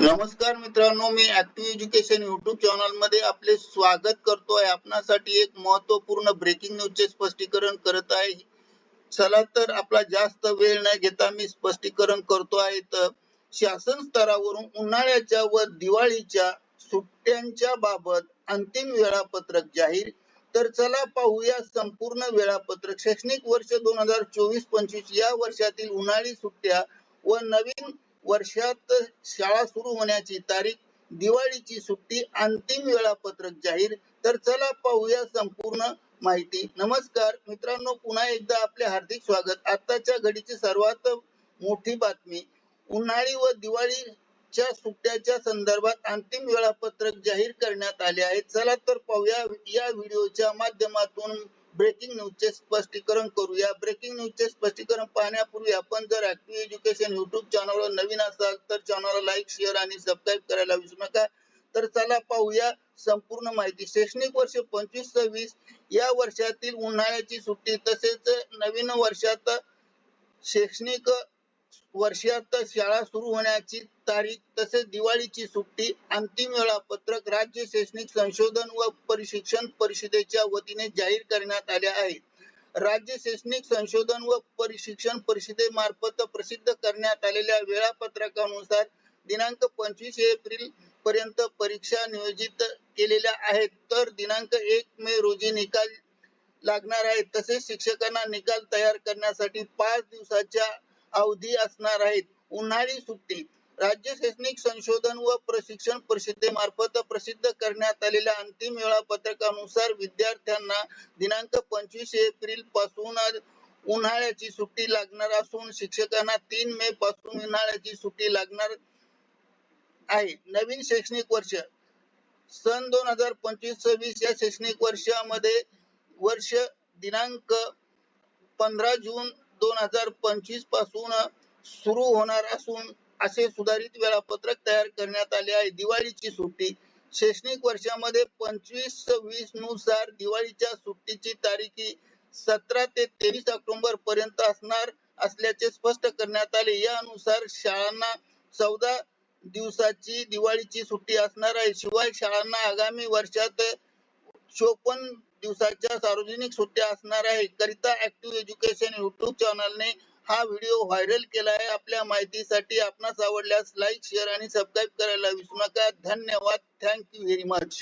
नमस्कार मित्रांनो मी ऍक्टिव्ह एज्युकेशन युट्यूब चॅनलमध्ये आपले स्वागत करतोय. आपणासाठी एक महत्त्वपूर्ण ब्रेकिंग न्यूजचे स्पष्टीकरण करत आहे. चला तर आपला जास्त वेळ न घेता मी स्पष्टीकरण करतो आहे. तर शासन स्तरावरून उन्हाळ्याच्या व दिवाळीच्या सुट्ट्यांच्या बाबत अंतिम वेळापत्रक जाहीर. तर चला पाहूया संपूर्ण वेळापत्रक. शैक्षणिक वर्ष दोन हजार चोवीस पंचवीस या वर्षातील उन्हाळी सुट्ट्या व नवीन वर्षात शाळा सुरू होण्याची तारीख दिवाळीची सुट्टी अंतिम वेळापत्रक जाहीर. तर चला पाहूया संपूर्ण माहिती. नमस्कार. मित्रांनो पुन्हा एकदा आपले हार्दिक स्वागत. आताच्या घडीची सर्वात मोठी बातमी. उन्हाळी व दिवाळीच्या सुट्ट्याच्या संदर्भात अंतिम वेळापत्रक जाहीर करण्यात आले आहे. चला तर पाहूया या व्हिडिओच्या माध्यमातून ब्रेकिंग न्यूजचे स्पष्टीकरण करूया ब्रेकिंग न्यूजचे स्पष्टीकरण पाहण्यापूर्वी आपण जर ऍक्टिव्ह एज्युकेशन युट्यूब चॅनलवर नवीन असाल तर चॅनलला लाईक शेअर आणि सबस्क्राईब करायला विसरू नका. तर चला पाहूया संपूर्ण माहिती. शैक्षणिक वर्ष पंचवीस सव्वीस या वर्षातील उन्हाळ्याची सुट्टी तसेच नवीन वर्षात शैक्षणिक वर्षात शाळा सुरू होण्याची तारीख तसेच दिवाळीची सुट्टी अंतिम वेळापत्रक राज्य शैक्षणिक संशोधन व प्रशिक्षण परिषदेच्या वतीने जाहीर करण्यात आले आहे. राज्य शैक्षणिक संशोधन व प्रशिक्षण परिषदेमार्फत प्रसिद्ध करण्यात आलेल्या वेळापत्रकानुसार दिनांक पंचवीस एप्रिल पर्यंत परीक्षा नियोजित केलेल्या आहेत. तर दिनांक एक मे रोजी निकाल लागणार आहे. तसेच शिक्षकांना निकाल तयार करण्यासाठी पाच दिवसाच्या अवधी असणार आहेत. उन्हाळी सुट्टी. राज्य शैक्षणिक संशोधन व प्रशिक्षण परिषदेमार्फत प्रसिद्ध करण्यात आलेल्या अंतिम वेळापत्रकानुसार विद्यार्थ्यांना दिनांक पंचवीस एप्रिलपासून उन्हाळ्याची सुट्टी लागणार असून शिक्षकांना तीन मे पासून उन्हाळ्याची सुट्टी लागणार आहे. नवीन शैक्षणिक वर्ष. सन दोन हजार पंचवीस सव्वीस या शैक्षणिक वर्षामध्ये वर्ष दिनांक पंधरा जून दोन हजार पंचवीसपासून सुरू होणार असून असे सुधारित वेळापत्रक तयार करण्यात आले आहे. दिवाळीची सुट्टी. शैक्षणिक वर्षामध्ये पंचवीस वीसनुसार दिवाळीच्या सुट्टीची तारीख ही सतरा ते तेवीस ऑक्टोबर पर्यंत असणार असल्याचे स्पष्ट करण्यात आले. यानुसार शाळांना चौदा दिवसाची दिवाळीची सुट्टी असणार आहे. शिवाय शाळांना आगामी वर्षात चोपन्न दिवसाच्या सार्वजनिक सुट्ट्या असणार आहे करिता ऍक्टिव्ह एज्युकेशन युट्यूब चॅनलने हा व्हिडिओ व्हायरल केला आहे. आपल्या माहितीसाठी आपणास आवडल्यास लाईक शेअर आणि सबस्क्राईब करायला विसरू नका. धन्यवाद. Thank you very much